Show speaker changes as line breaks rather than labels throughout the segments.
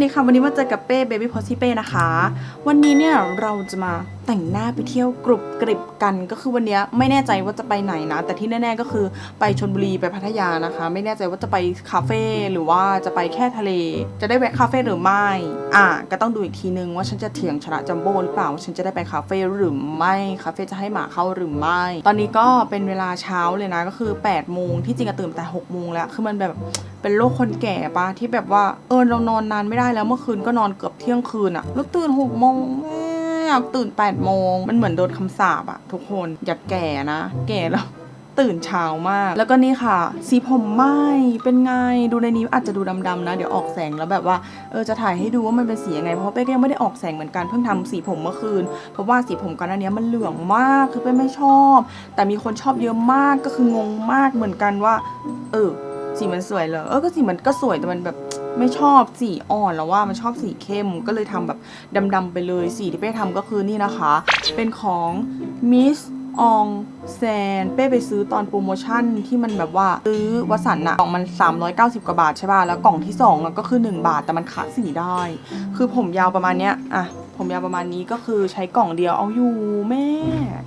สวัสดีค่ะ วันนี้มาเจอกับเป้เบบี้พอซี่เป้นะคะ วันนี้เนี่ยเราจะมา แต่งหน้าไปเที่ยวกรุบกริบกันก็คือวันนี้ไม่แน่ใจว่าจะไปไหนนะ แต่ที่แน่ๆก็คือไปชลบุรีไปพัทยานะคะ ไม่แน่ใจว่าจะไปคาเฟ่หรือว่าจะไปแค่ทะเล จะได้แวะคาเฟ่หรือไม่ อะก็ต้องดูอีกทีนึงว่าฉันจะเถียงชนะจัมโบ้หรือเปล่าว่าฉันจะได้ไปคาเฟ่หรือไม่คาเฟ่จะให้หมาเข้าหรือไม่ ตอนนี้ก็เป็นเวลาเช้าเลยนะก็คือ8โมงที่จริงอะตื่นแต่6โมงแล้วคือมันแบบเป็นโรคคนแก่ปะที่แบบว่าเออเรานอนนานไม่ได้แล้วเมื่อคืนก็นอนเกือบเที่ยงคืนอะแล้วตื่นหกโมงแม่ อยากตื่น8ปดโมง มันเหมือนโดนคำสาปอะทุกคนอย่าแก่นะ แก่แล้วตื่นเช้ามาก แล้วก็นี่ค่ะ สีผมไหมเป็นไง ดูในนี้อาจจะดูดำๆนะ เดี๋ยวออกแสงแล้วแบบว่า เออ จะถ่ายให้ดูว่ามันเป็นสียังไง เพราะเป้ก็ยังไม่ได้ออกแสงเหมือนกัน เพิ่งทำสีผมเมื่อคืน เพราะว่าสีผมก่อนหน้านี้มันเหลืองมาก คือเป้ไม่ชอบ แต่มีคนชอบเยอะมาก ก็คืองงมากเหมือนกันว่า เออ สีมันสวยเหรอ เออ ก็สีมันก็สวย แต่มันแบบ ไม่ชอบสีอ่อนแล้วว่ามันชอบสีเข้มก็เลยทำแบบดำๆไปเลยสีที่เป้ทำก็คือนี่นะคะ เป็นของ Miss องแซนเป้ไปซื้อตอนโปรโมชั่นที่มันแบบว่าซื้อวัสันอะกล่องมัน 390 กว่าบาทใช่ป่ะ แล้วกล่องที่2อะก็คือ 1 บาทแต่มันขาดสีได้ คือผมยาวประมาณเนี้ยอะผมยาวประมาณนี้ก็คือใช้กล่องเดียวเอาอยู่แม่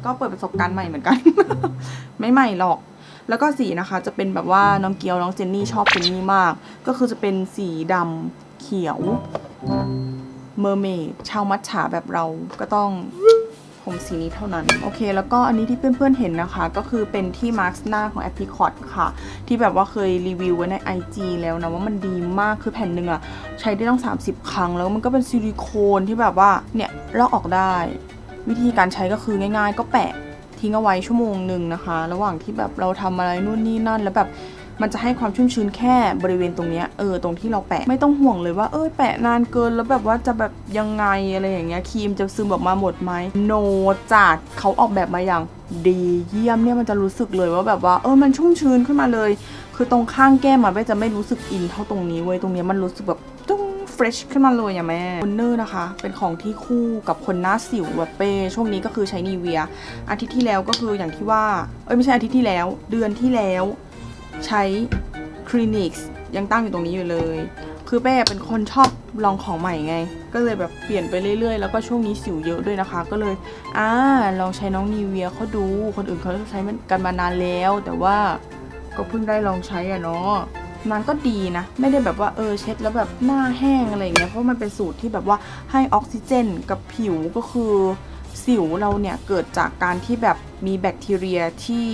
ก็เปิดประสบการณ์ใหม่เหมือนกัน ไม่ใหม่หรอก แล้วก็สีนะคะจะเป็นแบบว่าน้องเกียวน้องเจนนี่ชอบเจนนี่มาก ก็คือจะเป็นสีดำเขียวเมอร์เมดชาวมัทฉาแบบเราก็ต้องผมสีนี้เท่านั้นโอเค แล้วก็อันนี้ที่เพื่อนๆเห็นนะคะ ก็คือเป็นที่มาร์คหน้าของ a p r i c o t ค่ะ ที่แบบว่าเคยรีวิวไว้ใน IG แล้วนะ ว่ามันดีมากคือแผ่นหนึ่งอะใช้ได้ต้อง 30 ครั้ง แล้วมันก็เป็นซิลิโคนที่แบบว่าเนี่ยลอกออกได้ วิธีการใช้ก็คือง่ายๆ ก็แปะ ทิ้งเอาไว้ชั่วโมงหนึ่งนะคะ ระหว่างที่แบบเราทำอะไรนู่นนี่นั่น แล้วแบบมันจะให้ความชุ่มชื้นแค่บริเวณตรงนี้เออตรงที่เราแปะไม่ต้องห่วงเลยว่าเออแปะนานเกินแล้วแบบว่าจะแบบยังไงอะไรอย่างเงี้ยครีมจะซึมออกมาหมดไหมโนจัดเขาออกแบบมาอย่างดีเยี่ยมเนี่ยมันจะรู้สึกเลยว่าแบบว่าเออมันชุ่มชื้นขึ้นมาเลย คือตรงข้างแก้มอะไม่จะไม่รู้สึกอินเท่าตรงนี้เว้ยตรงเนี้ยมันรู้สึกแบบ เฟรชขึ้นมาเลยอะแม่คอนเนอร์นะคะ เป็นของที่คู่กับคนหน้าสิวแบบเป้ช่วงนี้ก็คือใช้นีเวีย อาทิตย์ที่แล้วก็คืออย่างที่ว่า เอ้ยไม่ใช่อาทิตย์ที่แล้ว เดือนที่แล้ว ใช้คลินิกยังตั้งอยู่ตรงนี้อยู่เลย คือเป้เป็นคนชอบลองของใหม่ไง ก็เลยแบบเปลี่ยนไปเรื่อยๆ แล้วก็ช่วงนี้สิวเยอะด้วยนะคะ ก็เลยอ่าลองใช้น้องนีเวียเขาดู คนอื่นเขาใช้มันกันมานานแล้ว แต่ว่าก็เพิ่งได้ลองใช้อะเนาะ นางก็ดีนะ ไม่ได้แบบว่าเออเช็ดแล้วแบบหน้าแห้งอะไรเงี้ยเพราะมันเป็นสูตรที่แบบว่าให้ออกซิเจนกับผิวก็คือสิวเราเนี่ยเกิดจากการที่แบบมีแบคทีเรียที่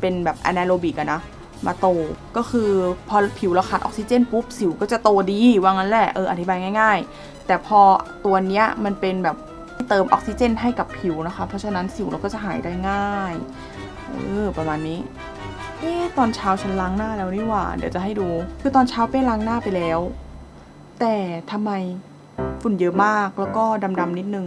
เป็นแบบอนาโรบิกอะนะมาโตก็คือพอผิวเราขาดออกซิเจนปุ๊บสิวก็จะโตดีว่างั้นแหละเอออธิบายง่าย ๆ แต่พอตัวเนี้ยมันเป็นแบบเติมออกซิเจนให้กับผิวนะคะ เพราะฉะนั้นสิวเราก็จะหายได้ง่ายเออประมาณนี้ เอ๊ตอนเช้าฉันล้างหน้าแล้วนี่หว่า เดี๋ยวจะให้ดู คือตอนเช้าเป้ล้างหน้าไปแล้ว แต่ทำไมฝุ่นเยอะมากแล้วก็ดำๆนิดนึง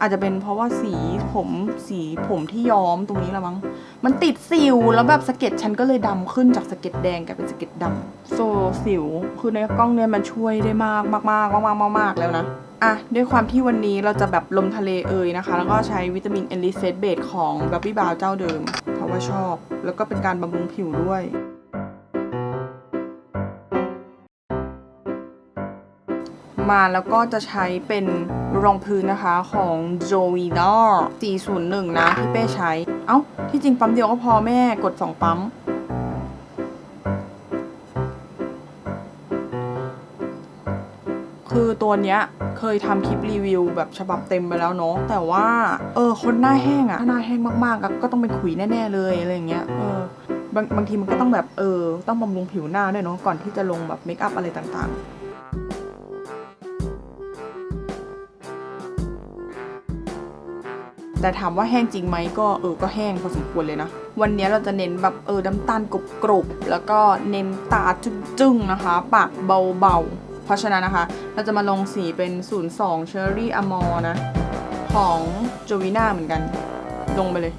อาจจะเป็นเพราะว่าสีผมสีผมที่ย้อมตรงนี้ละมั้ง มันติดสิวแล้วแบบสะเก็ดฉันก็เลยดำขึ้นจากสะเก็ดแดงกลายเป็นสะเก็ดดำโซสิว คือในกล้องเนี่ยมันช่วยได้มากมากมากมากมากมากมากแล้วนะอะด้วยความที่วันนี้เราจะแบบลมทะเลเอ่ยนะคะ แล้วก็ใช้วิตามินเอลิเซตเบดของบับบี้บาวเจ้าเดิม เพราะว่าชอบ แล้วก็เป็นการบำรุงผิวด้วย มาแล้วก็จะใช้เป็นรองพื้นนะคะของ j o v i n a 401 นะที่เป้ใช้ เอ้า ที่จริงปั๊มเดียวก็พอแม่กด 2 ปั๊ม คือตัวเนี้ยเคยทำคลิปรีวิวแบบฉบับเต็มไปแล้วเนาะแต่ว่า เออ คนหน้าแห้งอะถ้าหน้าแห้งมากๆ ก็ต้องเป็นขุยแน่ ๆ เลยอะไรอย่างเงี้ยเออบางบางทีมันก็ต้องแบบเออ ต้องบำรุงผิวหน้าด้วยเนาะก่อนที่จะลงแบบเมคอัพอะไรต่างๆ แต่ถามว่าแห้งจริงไหมก็เออก็แห้งพอสมควรเลยนะ วันนี้เราจะเน้นแบบเออน้ำตาลกรุบกรุบๆแล้วก็เน้นตาจึ้งๆนะคะ ปากเบาๆ เพราะฉะนั้นนะคะ เราจะมาลงสีเป็น 02 Cherry Amore นะ ของ j o v i n a เหมือนกัน ลงไปเลย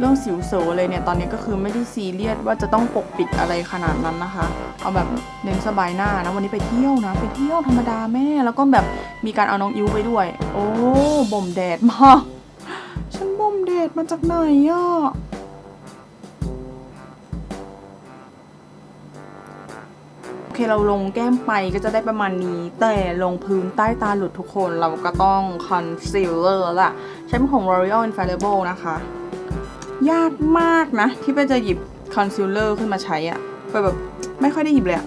เรื่องสิวเซลอะไรเนี่ย ตอนนี้ก็คือไม่ได้ซีเรียสว่าจะต้องปกปิดอะไรขนาดนั้นนะคะ เอาแบบเน้นสบายหน้านะวันนี้ไปเที่ยวนะ ไปเที่ยวธรรมดาแม่ แล้วก็แบบมีการเอาน้องอิวไปด้วย โอ้บ่มแดดมา ฉันบ่มแดดมาจากไหนอะโอเคเราลงแก้มไปก็จะได้ประมาณนี้ แต่ลงพื้นใต้ตาหลุดทุกคนเราก็ต้องคอนซีลเลอร์ละใช้ของ L'Oreal Infallible นะคะ ยากมากนะ ที่เป้จะหยิบคอนซีลเลอร์ขึ้นมาใช้อะไปแบบไม่ค่อยได้หยิบเลยอะ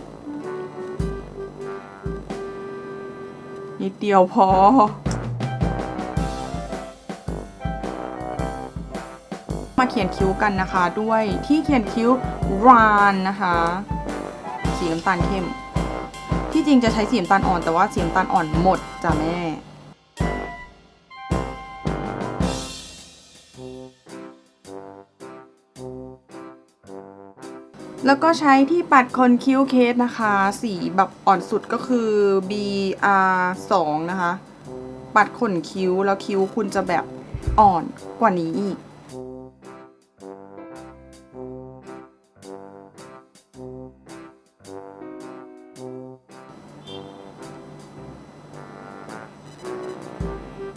นิดเดียวพอ มาเขียนคิ้วกันนะคะด้วยที่เขียนคิ้วรานนะคะ สีน้ำตาลเข้ม ที่จริงจะใช้สีน้ำตาลอ่อนแต่ว่าสีน้ำตาลอ่อนหมดจ้ะแม่ แล้วก็ใช้ที่ปัดคนคิ้วเคสนะคะ สีแบบอ่อนสุดก็คือ BR 2นะคะ ปัดขนคิ้วแล้วคิ้วคุณจะแบบอ่อนกว่านี้อีก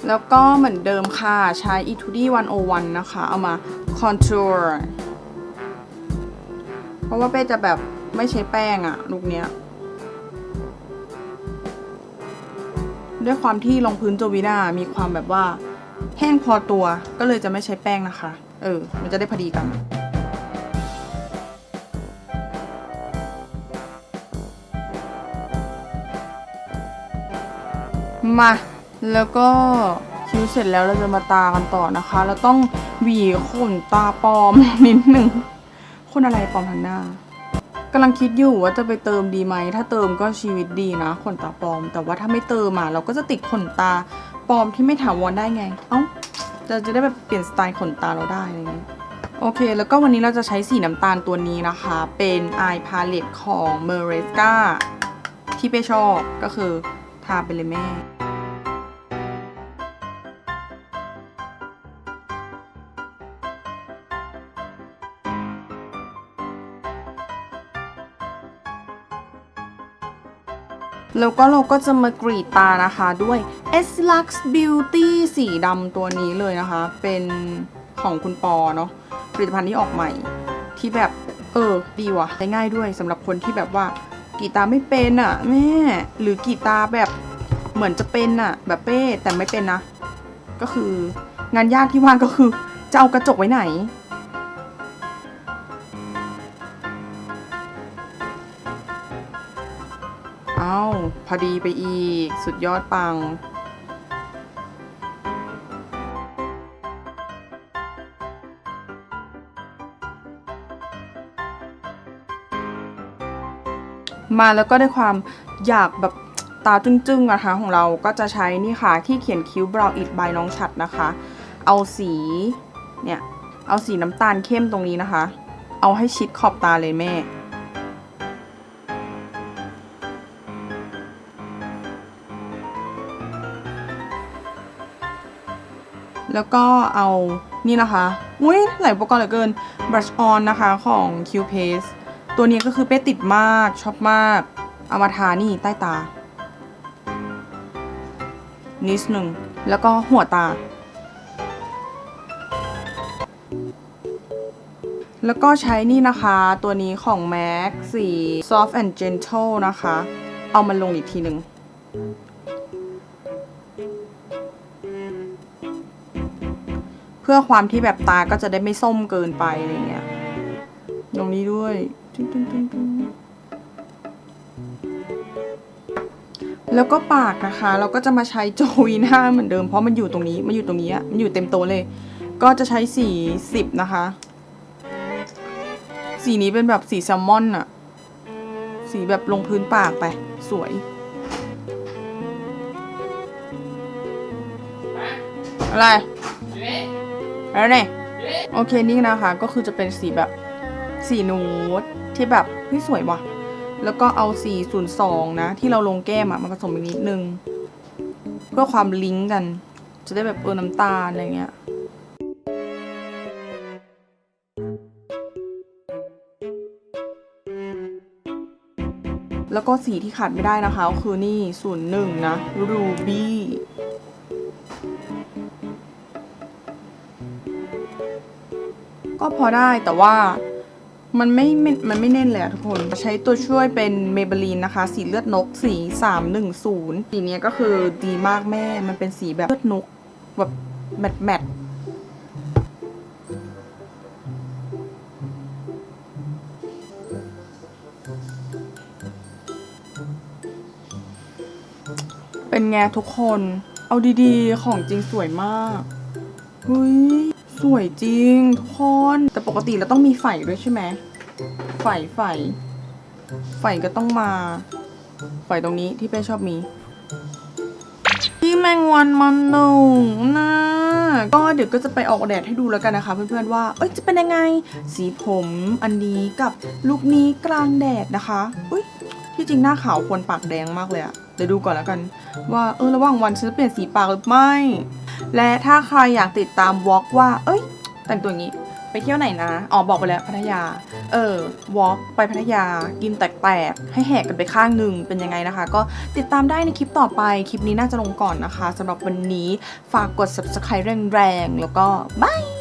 แล้วก็เหมือนเดิมค่ะ ใช้ e t u d y 101 นะคะ เอามา contour เพราะว่าเป้จะแบบไม่ใช้แป้งอะลูกเนี้ย ด้วยความที่รองพื้นโจวิน่ามีความแบบว่า แห้งพอตัวก็เลยจะไม่ใช้แป้งนะคะ เออ มันจะได้พอดีกันมา แล้วก็คิ้วเสร็จแล้วเราจะมาตากันต่อนะคะ เราต้องหวีขนตาปลอมนิดหนึ่ง คนอะไรปลอมทางหน้ากำลังคิดอยู่ว่าจะไปเติมดีไหม ถ้าเติมก็ชีวิตดีนะขนตาปลอม แต่ว่าถ้าไม่เติมอะเราก็จะติดขนตาปลอมที่ไม่ถาวรได้ไง เอ้าจะจะได้แบบเปลี่ยนสไตล์ขนตาเราได้อะไรเงี้ยโอเค แล้วก็วันนี้เราจะใช้สีน้ำตาลตัวนี้นะคะ เป็น Eye Palette ของ m e r e s c a ที่เป้ชอบก็คือทาไปเลยแม่ แล้วก็เราก็จะมากรีดตานะคะด้วย S Lux Beauty สีดำตัวนี้เลยนะคะ เป็นของคุณปอเนาะผลิตภัณฑ์ที่ออกใหม่ ที่แบบเออดีว่ะใช้ง่ายด้วยสำหรับคนที่แบบว่ากรีดตาไม่เป็นอะ่ะแม่หรือกรีดตาแบบเหมือนจะเป็นอะ่ะ แบบเป้แต่ไม่เป็นนะ ก็คืองานยากที่ว่าก็คือจะเอากระจกไว้ไหน เอาพอดีไปอีก สุดยอดปัง มาแล้วก็ได้ความอยากแบบตาจึ้งๆนะคะของเราก็จะใช้นี่ค่ะ ที่เขียนคิ้ว Brow It by น้องฉัดนะคะ เอาสี เนี่ย เอาสีน้ำตาลเข้มตรงนี้นะคะ เอาให้ชิดขอบตาเลยแม่ แล้วก็เอานี่นะคะ อุ้ยหลายอุปกรณ์เหลือเกิน brush on นะคะของ Q Paste ตัวนี้ก็คือเป้ติดมาก ชอบมาก เอามาทานี่ใต้ตา นิดหนึ่ง แล้วก็หัวตา แล้วก็ใช้นี่นะคะ ตัวนี้ของ MAC สี soft and gentle นะคะ เอามาลงอีกทีหนึ่ง พื่อความที่แบบตาก็จะได้ไม่ส้มเกินไปอะไรเงี้ยตรงนี้ด้วยตึ้งตึ้งตึ้งตึ้งแล้วก็ปากนะคะ เราก็จะมาใช้โจวีน่าเหมือนเดิมเพราะมันอยู่ตรงนี้มันอยู่ตรงนี้มันอยู่เต็มโตเลย ก็จะใช้สีสิบนะคะ สีนี้เป็นแบบสีแซลมอนอะสีแบบลงพื้นปากไป สวยอะไร แล้วเนี่ยโอเคนี่นะคะก็คือจะเป็นสีแบบสีนูดที่แบบเฮ้ยสวยว่ะ แล้วก็เอาสีศูนย์สองนะ ที่เราลงแก้มอะมาผสมอีกนิดนึง เพื่อความลิงก์กัน จะได้แบบเออน้ำตาลอะไรเงี้ยแล้วก็สีที่ขาดไม่ได้นะคะก็คือนี่ศูนย์หนึ่งนะ รูบี้ ก็พอได้แต่ว่ามันไม่มันไม่เน่นเลยอะทุกคน ใช้ตัวช่วยเป็นเมเบลีนนะคะ สีเลือดนก สี 310 สีนี้ก็คือดีมากแม่ มันเป็นสีแบบเลือดนก แบบแมตแมตเป็นไงทุกคน เอาดีๆ ของจริงสวยมากเฮ้ย สวยจริงทุกคน แต่ปกติเราต้องมีไฝด้วยใช่ไหมไฝไฝไฝก็ต้องมา ไฝตรงนี้ที่เป้ชอบมีพี่แมงวันมันหนุ่งนะก็เดี๋ยวก็จะไปออกแดดให้ดูแล้วกันนะคะ เพื่อนๆว่า เอ้ยจะเป็นยังไง สีผมอันนี้กับลุคนี้กลางแดดนะคะ อุ้ยที่จริงหน้าขาวควรปากแดงมากเลยอะ เดี๋ยวดูก่อนแล้วกัน ว่าเออระหว่างวันฉันจะเปลี่ยนสีปากหรือไม่ และถ้าใครอยากติดตามวอล์กว่า เอ้ย แต่งตัวอย่างนี้ไปเที่ยวไหนนะอ๋อบอกไปแล้วพัทยา เออวอล์กไปพัทยา กินแตกๆ ให้แหกกันไปข้างหนึ่งเป็นยังไงนะคะ ก็ติดตามได้ในคลิปต่อไป คลิปนี้น่าจะลงก่อนนะคะสำหรับวันนี้ฝากกด subscribe แรงๆแล้วก็บาย